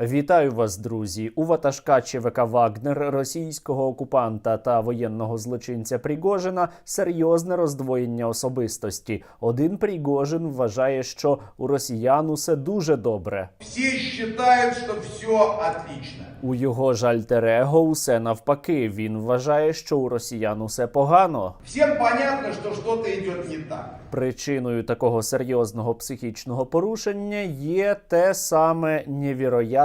Вітаю вас, друзі! У ватажка ЧВК Вагнер, російського окупанта та воєнного злочинця Пригожина серйозне роздвоєння особистості. Один Пригожин вважає, що у росіян усе дуже добре. Все считают, что все отлично. У його ж альтер-его усе навпаки. Він вважає, що у росіян усе погано. Всем понятно, что что-то идет не так. Причиною такого серйозного психічного порушення є те саме невіроятне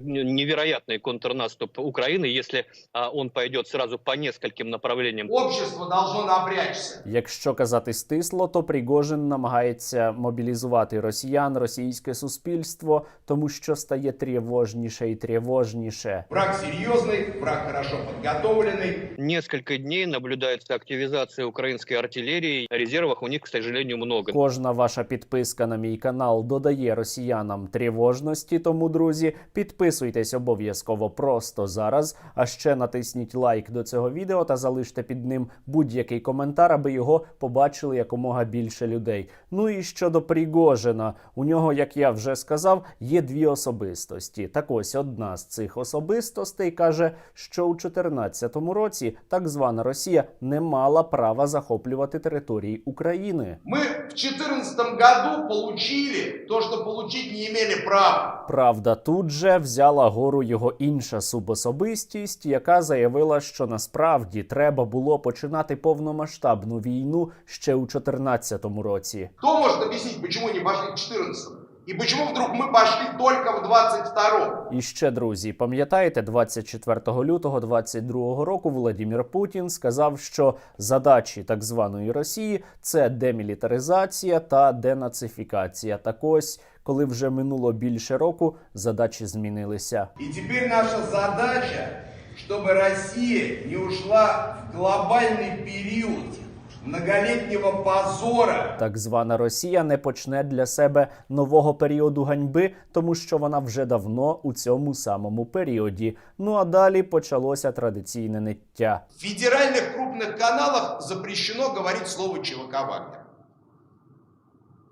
невероятный контрнаступ Украины, если а, он пойдет сразу по нескольким направлениям. Общество должно напрячься. Якщо казати стисло, то Пригожин намагається мобілізувати росіян, російське суспільство, тому що стає тривожніше і тривожніше. Враг серьезный, враг хорошо подготовленный. Несколько дней наблюдается активизация украинской артиллерии. Резервов у них, к сожалению, много. Кожна ваша підписка на мій канал додає росіянам тривожності. Тому, друзі, підписуйтесь обов'язково просто зараз. А ще натисніть лайк до цього відео та залиште під ним будь-який коментар, аби його побачили якомога більше людей. Ну і щодо Пригожина, у нього, як я вже сказав, є дві особистості. Так ось одна з цих особистостей каже, що у 2014 році так звана Росія не мала права захоплювати території України. Мы в 2014 году получили то, что получить не имели права. Правда, тут же взяла гору його інша субособистість, яка заявила, що насправді треба було починати повномасштабну війну ще у 2014 році. Хто може об'яснити, чому не пошли в 2014 И почему вдруг мы пошли только в 22 І ще друзі, пам'ятаєте, 24 лютого 22 року Володимир Путін сказав, що задачі так званої Росії це демілітаризація та денацифікація. Так ось, коли вже минуло більше року, задачі змінилися. И теперь наша задача, чтобы Россия не ушла в глобальный период многолетнего позора, Так звана Росія не почне для себе нового періоду ганьби, тому що вона вже давно у цьому самому періоді. Ну а далі почалося традиційне ниття. В федеральних крупних каналах запрещено говорити слово ЧВК «Вагнер».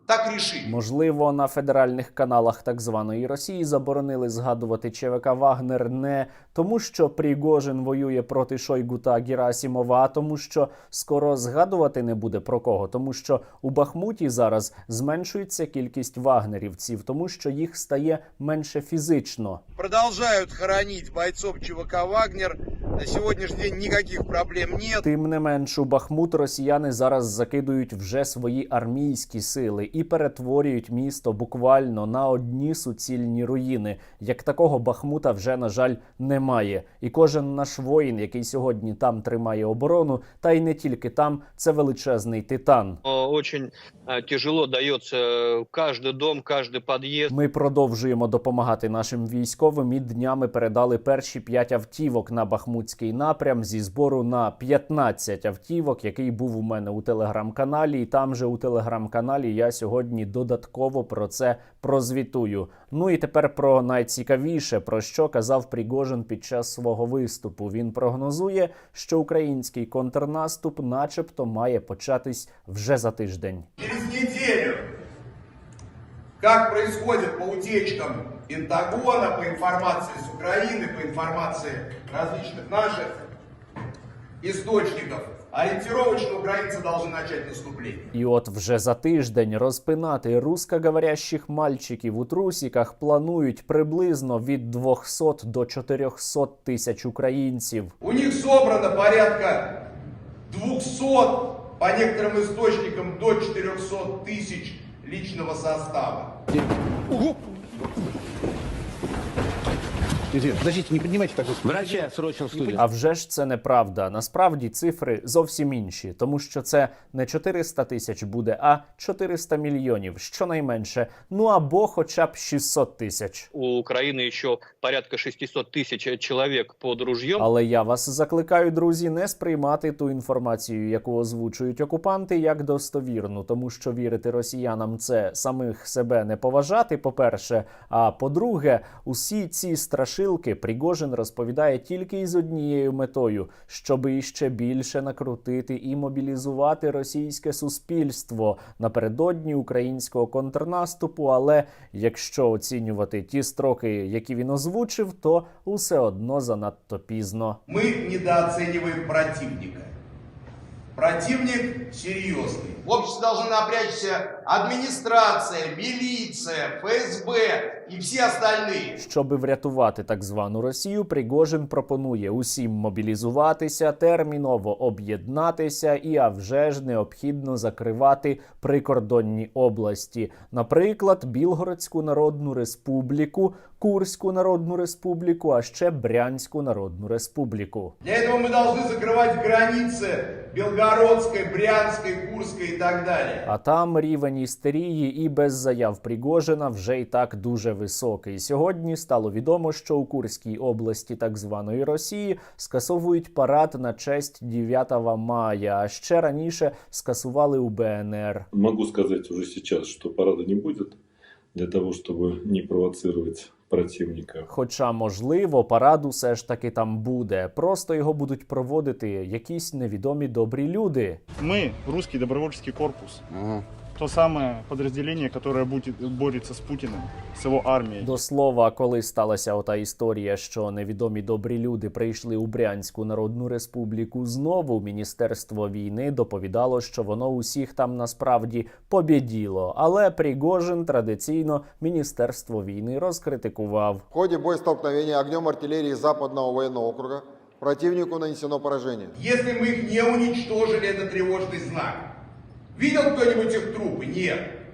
Так решили. Можливо, на федеральних каналах так званої Росії заборонили згадувати ЧВК Вагнер не тому, що Пригожин воює проти Шойгу та Герасімова, а тому, що скоро згадувати не буде про кого, тому що у Бахмуті зараз зменшується кількість вагнерівців, тому що їх стає менше фізично. Продолжают хоронить бойцов ЧВК «Вагнер». На сегодняшний день никаких проблем нет. Тим не менш, у Бахмут росіяни зараз закидують вже свої армійські сили і перетворюють місто буквально на одні суцільні руїни. Як такого Бахмута вже на жаль немає. І кожен наш воїн, який сьогодні там тримає оборону, та й не тільки там, це величезний титан. Э, Очень э, тяжело дается каждый дом, каждый подъезд. Ми продовжуємо допомагати нашим військовим і днями передали перші п'ять автівок на Бахмутський напрям зі збору на 15 автівок, який був у мене у телеграм-каналі. І там же у телеграм-каналі я сьогодні додатково про це прозвітую. Ну і тепер про найцікавіше, про що казав Пригожин під час свого виступу. Він прогнозує, що український контрнаступ, начебто, має початись вже за тиждень. Через неделю, как происходит по утечкам Пентагона, по информации с Украины, по информации различных наших источников, ориентировочно украинцы должны начать наступление. І от вже за тиждень розпинати рускоговорящих мальчиків у трусіках планують приблизно від 200 до 400 тисяч українців. У них собрано порядка 200, по некоторым источникам до 400 тысяч личного состава. えっ? Извините, подождите, не поднимайте так вот. Врача срочно в студию. А вже ж це неправда. Насправді цифри зовсім інші, тому що це не 400 тисяч буде, а 400 мільйонів, щонайменше. Ну або хоча б 600 тисяч. У Украины еще порядка 600 тысяч человек под ружьем. Але я вас закликаю, друзі, не сприймати ту інформацію, яку озвучують окупанти, як достовірну, тому що вірити росіянам це самих себе не поважати. По-перше, а по-друге, усі ці страшилки страшилки Пригожин розповідає тільки із однією метою, щоб іще більше накрутити і мобілізувати російське суспільство напередодні українського контрнаступу. Але якщо оцінювати ті строки, які він озвучив, то усе одно занадто пізно. Мы недооцениваем противника. Противник серьезный. В обществе должны напрячься администрация, милиция, ФСБ и все остальные. Щоби врятувати так звану Росію, Пригожин пропонує усім мобілізуватися, терміново об'єднатися і а вже ж необхідно закривати прикордонні області, наприклад, Білгородську Народну Республіку, Курську Народну Республіку, а ще Брянську Народну Республіку. Для этого мы должны закрывать границы Белгородской, Брянской, Курской и так далее. А там рівень істерії і без заяв Пригожина вже й так дуже високий. Сьогодні стало відомо, що у Курській області так званої Росії скасовують парад на честь 9 мая. А ще раніше скасували у БНР. Могу сказать уже сейчас, что парада не будет, для того, чтобы не провоцировать противника. Хоча, можливо, парад усе ж таки там буде. Просто його будуть проводити якісь невідомі добрі люди. Мы русский добровольческий корпус. То самое подразделение, которое будет, борется с Путиным, с его армией. До слова, коли сталася ота історія, що невідомі добрі люди прийшли у Брянську Народну Республіку знову, міністерство війни доповідало, що воно усіх там насправді побіділо. Але Пригожин традиційно міністерство війни розкритикував. В ходе боестолкновения огнем артиллерии Западного военного округа противнику нанесено поражение. Если мы их не уничтожили, это тревожный знак. Видел кто-нибудь их трупы? Нет.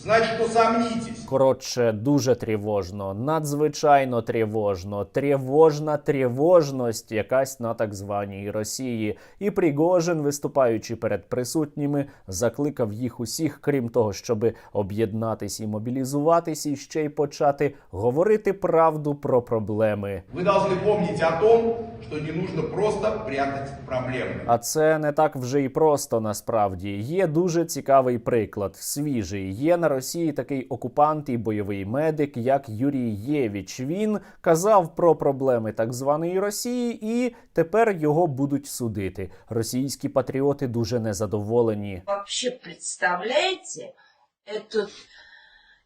Значит, усомнитесь. Коротше, дуже тривожно, надзвичайно тривожно, тривожна тривожність якась на так званій Росії. І Пригожин, виступаючи перед присутніми, закликав їх усіх, крім того, щоби об'єднатись і мобілізуватись, і ще й почати говорити правду про проблеми. Вы должны помнить о том, что не нужно просто прятать проблемы. А це не так вже і просто насправді. Є дуже цікавий приклад, свіжий. Є на Росії такий окупант і бойовий медик, як Юрій Євіч. Він казав про проблеми так званої Росії, і тепер його будуть судити. Російські патріоти дуже незадоволені. Вообще представляете, это,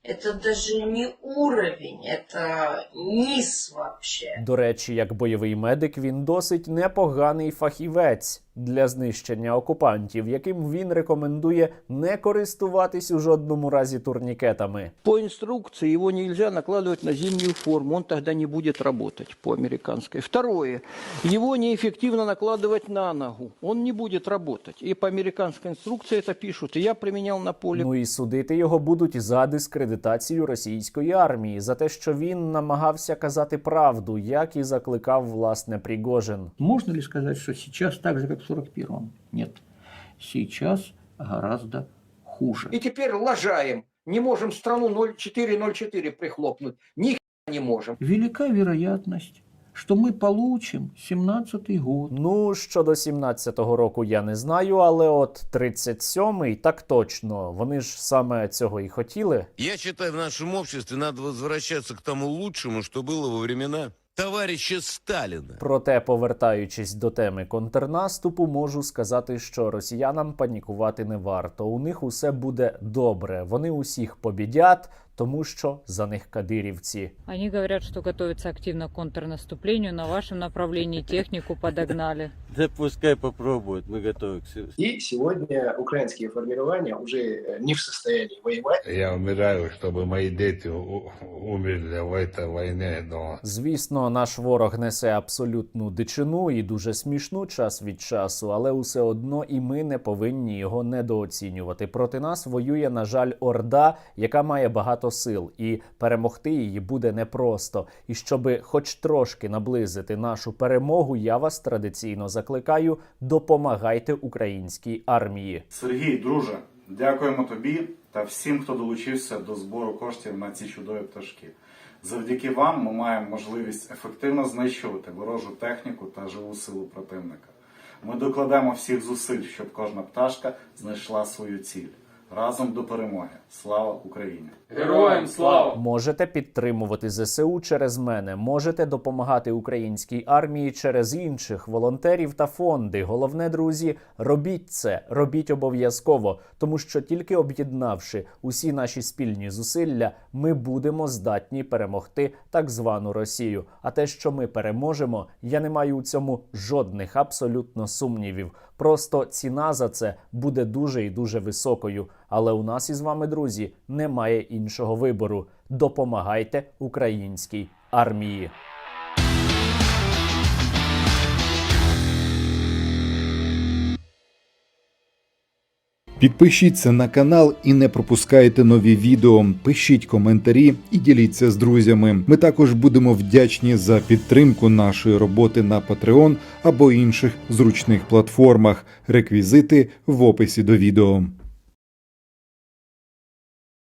это даже не уровень, это низ вообще. До речі, як бойовий медик, він досить непоганий фахівець для знищення окупантів, яким він рекомендує не користуватись у жодному разі турнікетами. По інструкції його не можна накладувати на зимню форму. Він тоді не буде працювати по американській. Второе, його неефективно накладувати на ногу. Він не буде працювати. І по американській інструкції це пишуть. І я приміняв на полі. Ну і судити його будуть за дискредитацію російської армії, за те, що він намагався казати правду, як і закликав власне Пригожин. Можна ли сказати, що зараз так же як 1941-м. Нет. Сейчас гораздо хуже. И теперь лажаем. Не можем страну 0404 прихлопнуть. Ни не можем. Велика вероятность, що ми получимо 17-й год. Ну щодо 17-го року я не знаю, але от 37-й так точно. Вони ж саме цього і хотіли. Я вважаю, в нашому обществі треба возвращатися к тому лучшому, що було во времена товарища Сталіна. Проте, повертаючись до теми контрнаступу, можу сказати, що росіянам панікувати не варто. У них усе буде добре. Вони усіх побідять, тому що за них кадирівці. Они говорят, что готовятся активно к контрнаступлению. На вашем направлении технику подогнали. Да пускай попробуют, мы готовы к всему. И сегодня украинские формирования уже э, не в состоянии воевать. Я умираю, чтобы мои дети умерли в этой войне, но... Звісно, наш ворог несе абсолютну дичину і дуже смішну час від часу, але усе одно і ми не повинні його недооцінювати. Проти нас воює, на жаль, орда, яка має багато сил, і перемогти її буде непросто. І щоби хоч трошки наблизити нашу перемогу, я вас традиційно закликаю: допомагайте українській армії. Сергій, друже, дякуємо тобі та всім, хто долучився до збору коштів на ці чудові пташки. Завдяки вам ми маємо можливість ефективно знищувати ворожу техніку та живу силу противника. Ми докладемо всіх зусиль, щоб кожна пташка знайшла свою ціль. Разом до перемоги. Слава Україні! Героям слава! Можете підтримувати ЗСУ через мене, можете допомагати українській армії через інших волонтерів та фонди. Головне, друзі, робіть це, робіть обов'язково, тому що тільки об'єднавши усі наші спільні зусилля, ми будемо здатні перемогти так звану Росію. А те, що ми переможемо, я не маю у цьому жодних абсолютно сумнівів. Просто ціна за це буде дуже і дуже високою. Але у нас із вами, друзі, немає іншого вибору. Допомагайте українській армії. Підпишіться на канал і не пропускайте нові відео. Пишіть коментарі і діліться з друзями. Ми також будемо вдячні за підтримку нашої роботи на Patreon або інших зручних платформах. Реквізити в описі до відео.